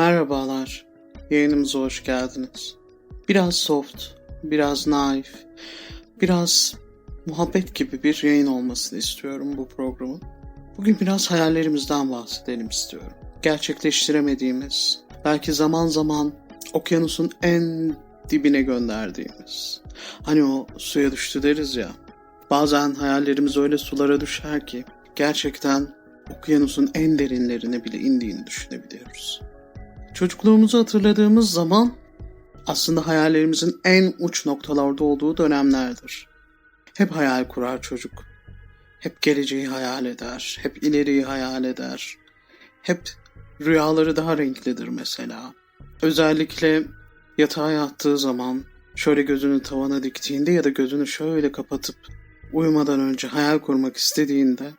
Merhabalar, yayınımıza hoş geldiniz. Biraz soft, biraz naif, biraz muhabbet gibi bir yayın olmasını istiyorum bu programın. Bugün biraz hayallerimizden bahsedelim istiyorum. Gerçekleştiremediğimiz, belki zaman zaman okyanusun en dibine gönderdiğimiz. Hani o suya düştü deriz ya. Bazen hayallerimiz öyle sulara düşer ki gerçekten okyanusun en derinlerine bile indiğini düşünebiliyoruz. Çocukluğumuzu hatırladığımız zaman aslında hayallerimizin en uç noktalarda olduğu dönemlerdir. Hep hayal kurar çocuk. Hep geleceği hayal eder, hep ileriyi hayal eder. Hep rüyaları daha renklidir mesela. Özellikle yatağa yattığı zaman şöyle gözünü tavana diktiğinde ya da gözünü şöyle kapatıp uyumadan önce hayal kurmak istediğinde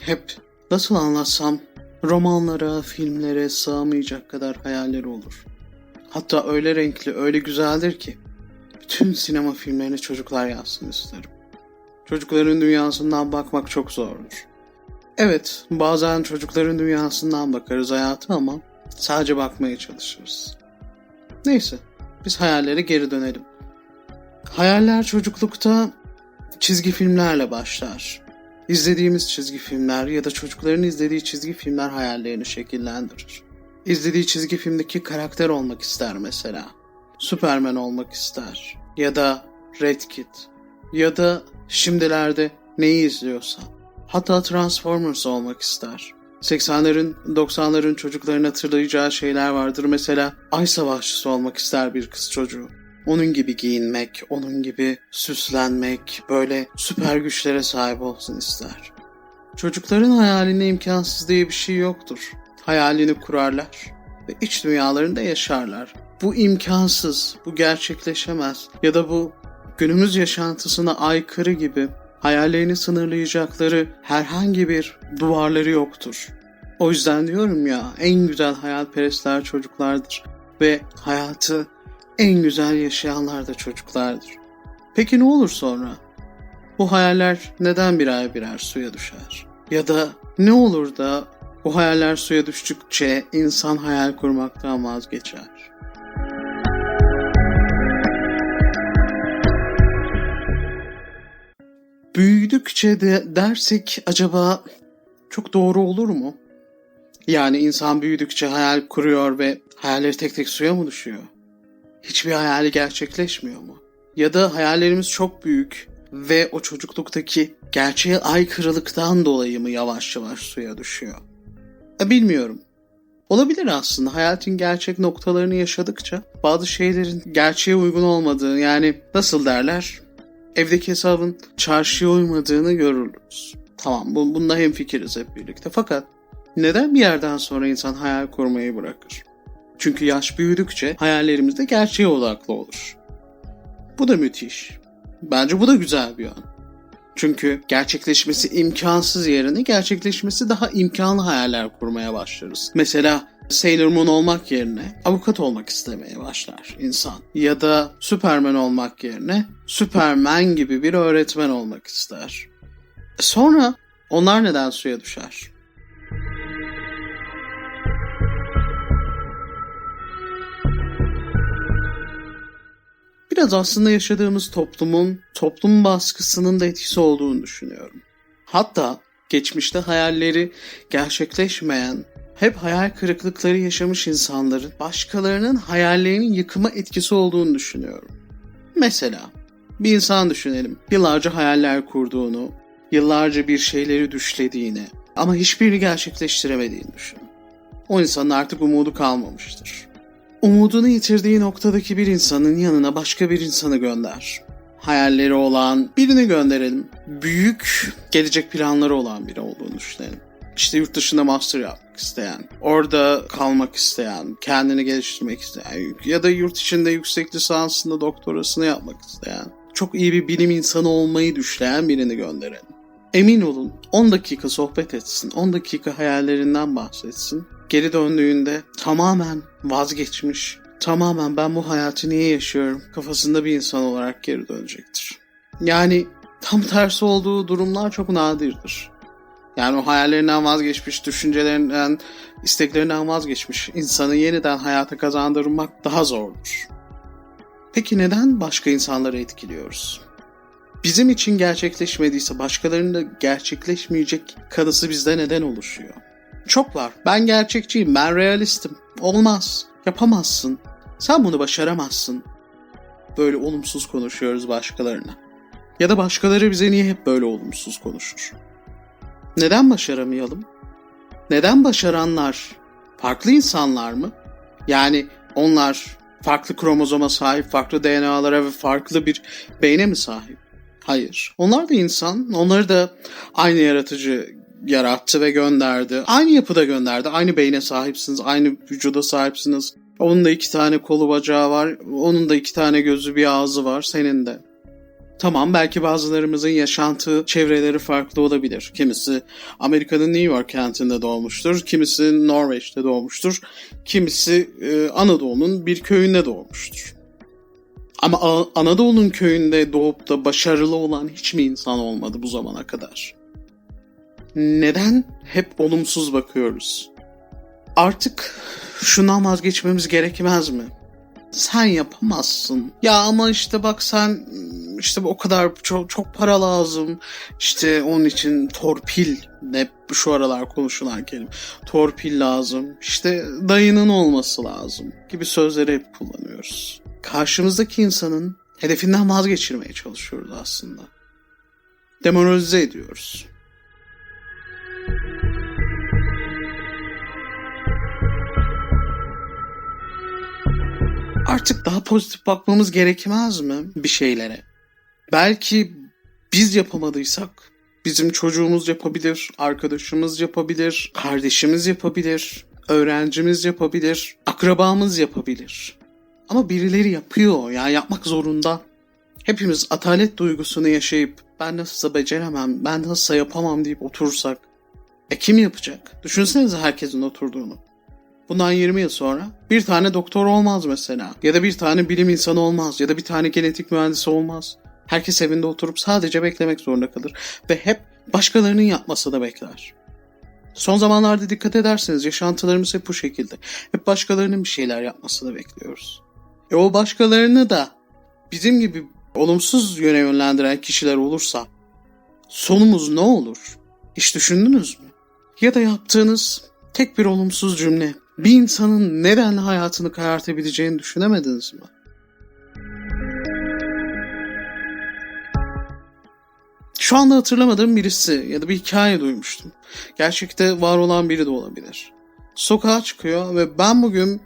hep nasıl anlatsam romanlara, filmlere sığamayacak kadar hayalleri olur. Hatta öyle renkli, öyle güzeldir ki bütün sinema filmlerine çocuklar yazsın isterim. Çocukların dünyasından bakmak çok zordur. Evet, bazen çocukların dünyasından bakarız hayatı ama sadece bakmaya çalışırız. Neyse, biz hayallere geri dönelim. Hayaller çocuklukta çizgi filmlerle başlar. İzlediğimiz çizgi filmler ya da çocukların izlediği çizgi filmler hayallerini şekillendirir. İzlediği çizgi filmdeki karakter olmak ister mesela. Superman olmak ister. Ya da Red Kit. Ya da şimdilerde neyi izliyorsa. Hatta Transformers olmak ister. 80'lerin 90'ların çocukların hatırlayacağı şeyler vardır. Mesela Ay Savaşçısı olmak ister bir kız çocuğu. Onun gibi giyinmek, onun gibi süslenmek, böyle süper güçlere sahip olsun ister. Çocukların hayalinde imkansız diye bir şey yoktur. Hayalini kurarlar ve iç dünyalarında yaşarlar. Bu imkansız, bu gerçekleşemez ya da bu günümüz yaşantısına aykırı gibi hayallerini sınırlayacakları herhangi bir duvarları yoktur. O yüzden diyorum ya en güzel hayalperestler çocuklardır ve hayatı en güzel yaşayanlar da çocuklardır. Peki ne olur sonra? Bu hayaller neden birer birer suya düşer? Ya da ne olur da bu hayaller suya düştükçe insan hayal kurmaktan vazgeçer? Büyüdükçe de dersek acaba çok doğru olur mu? Yani insan büyüdükçe hayal kuruyor ve hayalleri tek tek suya mı düşüyor? Hiçbir hayali gerçekleşmiyor mu? Ya da hayallerimiz çok büyük ve o çocukluktaki gerçeğe aykırılıktan dolayı mı yavaş yavaş suya düşüyor? E, bilmiyorum. Olabilir aslında. Hayatın gerçek noktalarını yaşadıkça bazı şeylerin gerçeğe uygun olmadığı yani nasıl derler? Evdeki hesabın çarşıya uymadığını görürüz. Tamam bu, bunda hemfikiriz hep birlikte. Fakat neden bir yerden sonra insan hayal kurmayı bırakır? Çünkü yaş büyüdükçe hayallerimiz de gerçeğe odaklı olur. Bu da müthiş. Bence bu da güzel bir yön. Çünkü gerçekleşmesi imkansız yerine gerçekleşmesi daha imkanlı hayaller kurmaya başlarız. Mesela Sailor Moon olmak yerine avukat olmak istemeye başlar insan. Ya da Superman olmak yerine Superman gibi bir öğretmen olmak ister. Sonra onlar neden suya düşer? Biraz aslında yaşadığımız toplumun, toplum baskısının da etkisi olduğunu düşünüyorum. Hatta geçmişte hayalleri gerçekleşmeyen, hep hayal kırıklıkları yaşamış insanların başkalarının hayallerinin yıkıma etkisi olduğunu düşünüyorum. Mesela bir insan düşünelim. Yıllarca hayaller kurduğunu, yıllarca bir şeyleri düşlediğini ama hiçbirini gerçekleştiremediğini düşün. O insanın artık umudu kalmamıştır. Umudunu yitirdiği noktadaki bir insanın yanına başka bir insanı gönder. Hayalleri olan birini gönderelim. Büyük gelecek planları olan biri olduğunu düşünelim. İşte yurt dışında master yapmak isteyen, orada kalmak isteyen, kendini geliştirmek isteyen ya da yurt içinde yüksek lisansında doktorasını yapmak isteyen, çok iyi bir bilim insanı olmayı düşleyen birini gönderelim. Emin olun 10 dakika sohbet etsin, 10 dakika hayallerinden bahsetsin geri döndüğünde tamamen vazgeçmiş, tamamen ben bu hayatı niye yaşıyorum kafasında bir insan olarak geri dönecektir. Yani tam tersi olduğu durumlar çok nadirdir. Yani o hayallerinden vazgeçmiş, düşüncelerinden, isteklerinden vazgeçmiş insanı yeniden hayata kazandırmak daha zordur. Peki neden başka insanları etkiliyoruz? Bizim için gerçekleşmediyse başkalarının da gerçekleşmeyecek kanısı bizde neden oluşuyor? Çok var. Ben gerçekçiyim, ben realistim. Olmaz, yapamazsın. Sen bunu başaramazsın. Böyle olumsuz konuşuyoruz başkalarına. Ya da başkaları bize niye hep böyle olumsuz konuşur? Neden başaramayalım? Neden başaranlar farklı insanlar mı? Yani onlar farklı kromozoma sahip, farklı DNA'lara ve farklı bir beyne mi sahip? Hayır. Onlar da insan. Onları da aynı yaratıcı yarattı ve gönderdi. Aynı yapıda gönderdi. Aynı beyne sahipsiniz. Aynı vücuda sahipsiniz. Onun da iki tane kolu bacağı var. Onun da iki tane gözü bir ağzı var. Senin de. Tamam belki bazılarımızın yaşantı çevreleri farklı olabilir. Kimisi Amerika'nın New York kentinde doğmuştur. Kimisi Norveç'te doğmuştur. Kimisi e, Anadolu'nun bir köyünde doğmuştur. Ama Anadolu'nun köyünde doğup da başarılı olan hiç mi insan olmadı bu zamana kadar? Neden hep olumsuz bakıyoruz? Artık şundan vazgeçmemiz gerekmez mi? Sen yapamazsın. Ya ama işte bak sen işte o kadar çok, çok para lazım. İşte onun için torpil hep şu aralar konuşulan kelime. Torpil lazım. İşte dayının olması lazım gibi sözleri hep kullanıyoruz. Karşımızdaki insanın hedefinden vazgeçirmeye çalışıyoruz aslında. Demoralize ediyoruz. Artık daha pozitif bakmamız gerekmez mi bir şeylere? Belki biz yapamadıysak bizim çocuğumuz yapabilir, arkadaşımız yapabilir, kardeşimiz yapabilir, öğrencimiz yapabilir, akrabamız yapabilir. Ama birileri yapıyor yani yapmak zorunda. Hepimiz atalet duygusunu yaşayıp ben nasılsa beceremem, ben nasılsa yapamam deyip oturursak e kim yapacak? Düşünsenize herkesin oturduğunu. Bundan 20 yıl sonra bir tane doktor olmaz mesela. Ya da bir tane bilim insanı olmaz. Ya da bir tane genetik mühendisi olmaz. Herkes evinde oturup sadece beklemek zorunda kalır. Ve hep başkalarının yapmasını bekler. Son zamanlarda dikkat ederseniz yaşantılarımız hep bu şekilde. Hep başkalarının bir şeyler yapmasını bekliyoruz. E o başkalarını da bizim gibi olumsuz yöne yönlendiren kişiler olursa sonumuz ne olur? Hiç düşündünüz mü? Ya da yaptığınız tek bir olumsuz cümle bir insanın neden hayatını karartabileceğini düşünemediniz mi? Şu anda hatırlamadığım birisi ya da bir hikaye duymuştum. Gerçekte var olan biri de olabilir. Sokağa çıkıyor ve ben bugün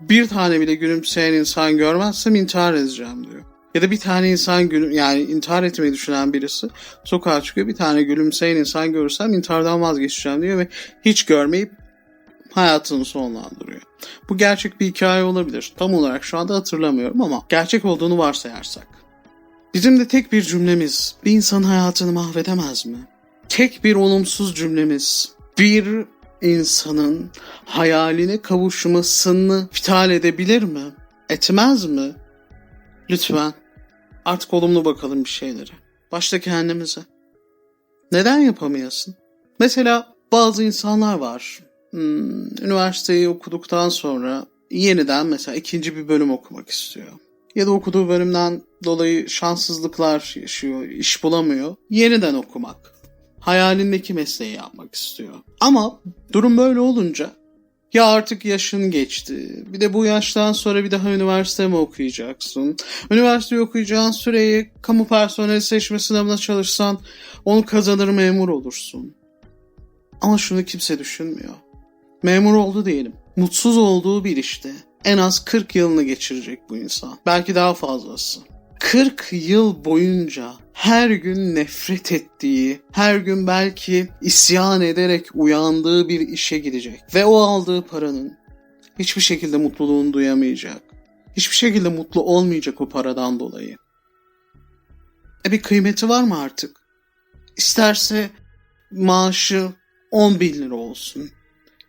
bir tane bile gülümseyen insan görmezsem intihar edeceğim diyor. Ya da bir tane insan gülüm yani intihar etmeyi düşünen birisi sokağa çıkıyor bir tane gülümseyen insan görürsem intihardan vazgeçeceğim diyor ve hiç görmeyip hayatını sonlandırıyor. Bu gerçek bir hikaye olabilir. Tam olarak şu anda hatırlamıyorum ama gerçek olduğunu varsayarsak. Bizim de tek bir cümlemiz bir insanın hayatını mahvedemez mi? Tek bir olumsuz cümlemiz bir insanın hayaline kavuşmasını iptal edebilir mi? Etmez mi? Lütfen artık olumlu bakalım bir şeylere. Başta kendimize. Neden yapamayasın? Mesela bazı insanlar var. Hmm, üniversiteyi okuduktan sonra yeniden mesela ikinci bir bölüm okumak istiyor. Ya da okuduğu bölümden dolayı şanssızlıklar yaşıyor, iş bulamıyor. Yeniden okumak. Hayalindeki mesleği yapmak istiyor. Ama durum böyle olunca ya artık yaşın geçti. Bir de bu yaştan sonra bir daha üniversite mi okuyacaksın? Üniversite okuyacağın süreyi kamu personeli seçme sınavına çalışsan onu kazanır memur olursun. Ama şunu kimse düşünmüyor. Memur oldu diyelim. Mutsuz olduğu bir işte en az 40 yılını geçirecek bu insan. Belki daha fazlası. 40 yıl boyunca her gün nefret ettiği, her gün belki isyan ederek uyandığı bir işe gidecek. Ve o aldığı paranın hiçbir şekilde mutluluğunu duyamayacak. Hiçbir şekilde mutlu olmayacak o paradan dolayı. E bir kıymeti var mı artık? İsterse maaşı 10 bin lira olsun.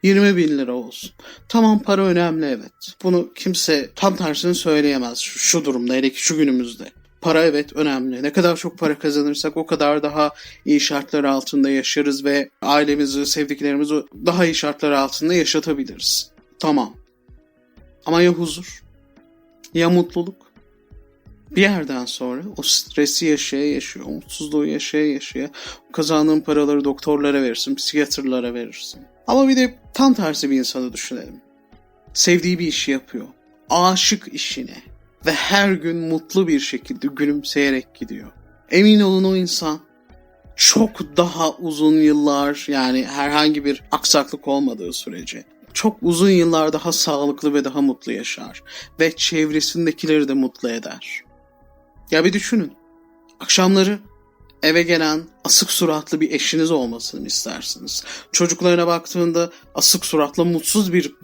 20 bin lira olsun. Tamam para önemli evet. Bunu kimse tam tersini söyleyemez şu, şu durumda hele ki şu günümüzde. Para evet önemli. Ne kadar çok para kazanırsak o kadar daha iyi şartlar altında yaşarız ve ailemizi, sevdiklerimizi daha iyi şartlar altında yaşatabiliriz. Tamam. Ama ya huzur? Ya mutluluk? Bir yerden sonra o stresi yaşaya o mutsuzluğu yaşaya yaşaya kazandığın paraları doktorlara verirsin, psikiyatrlara verirsin. Ama bir de tam tersi bir insanı düşünelim. Sevdiği bir işi yapıyor. Aşık işine ve her gün mutlu bir şekilde gülümseyerek gidiyor. Emin olun o insan çok daha uzun yıllar yani herhangi bir aksaklık olmadığı sürece çok uzun yıllar daha sağlıklı ve daha mutlu yaşar ve çevresindekileri de mutlu eder. Ya bir düşünün. Akşamları eve gelen asık suratlı bir eşiniz olmasını istersiniz? Çocuklarına baktığında asık suratlı mutsuz bir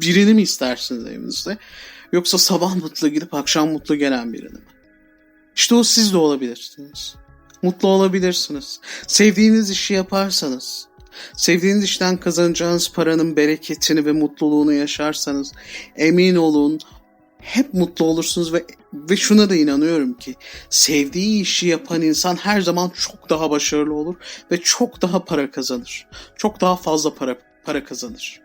birini mi istersiniz evinizde? Yoksa sabah mutlu gidip akşam mutlu gelen birini mi? İşte o siz de olabilirsiniz. Mutlu olabilirsiniz. Sevdiğiniz işi yaparsanız, sevdiğiniz işten kazanacağınız paranın bereketini ve mutluluğunu yaşarsanız emin olun hep mutlu olursunuz ve ve şuna da inanıyorum ki sevdiği işi yapan insan her zaman çok daha başarılı olur ve çok daha para kazanır. Çok daha fazla para para kazanır.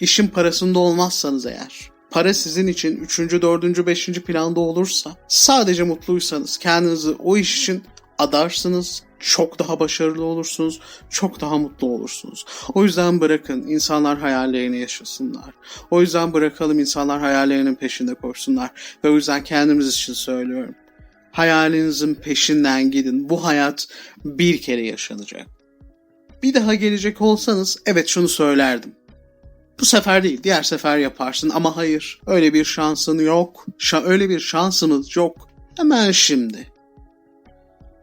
İşin parasında olmazsanız eğer, para sizin için 3. 4. 5. planda olursa, sadece mutluysanız kendinizi o iş için adarsınız, çok daha başarılı olursunuz, çok daha mutlu olursunuz. O yüzden bırakın insanlar hayallerini yaşasınlar. O yüzden bırakalım insanlar hayallerinin peşinde koşsunlar. Ve o yüzden kendimiz için söylüyorum. Hayalinizin peşinden gidin. Bu hayat bir kere yaşanacak. Bir daha gelecek olsanız evet şunu söylerdim. Bu sefer değil, diğer sefer yaparsın ama hayır. Öyle bir şansın yok. Şa öyle bir şansınız yok. Hemen şimdi.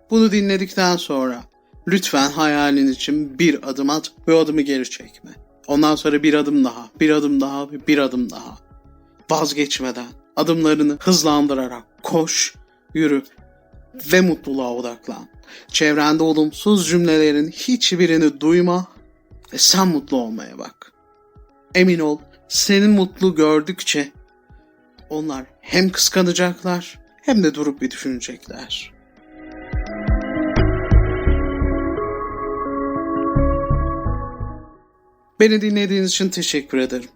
Bunu dinledikten sonra lütfen hayalin için bir adım at ve o adımı geri çekme. Ondan sonra bir adım daha, bir adım daha ve bir adım daha. Vazgeçmeden, adımlarını hızlandırarak koş, yürü ve mutluluğa odaklan. Çevrende olumsuz cümlelerin hiçbirini duyma ve sen mutlu olmaya bak. Emin ol, seni mutlu gördükçe onlar hem kıskanacaklar hem de durup bir düşünecekler. Beni dinlediğiniz için teşekkür ederim.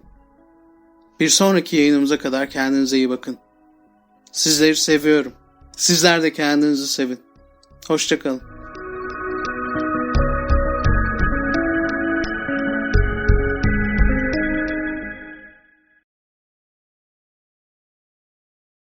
Bir sonraki yayınımıza kadar kendinize iyi bakın. Sizleri seviyorum. Sizler de kendinizi sevin. Hoşçakalın.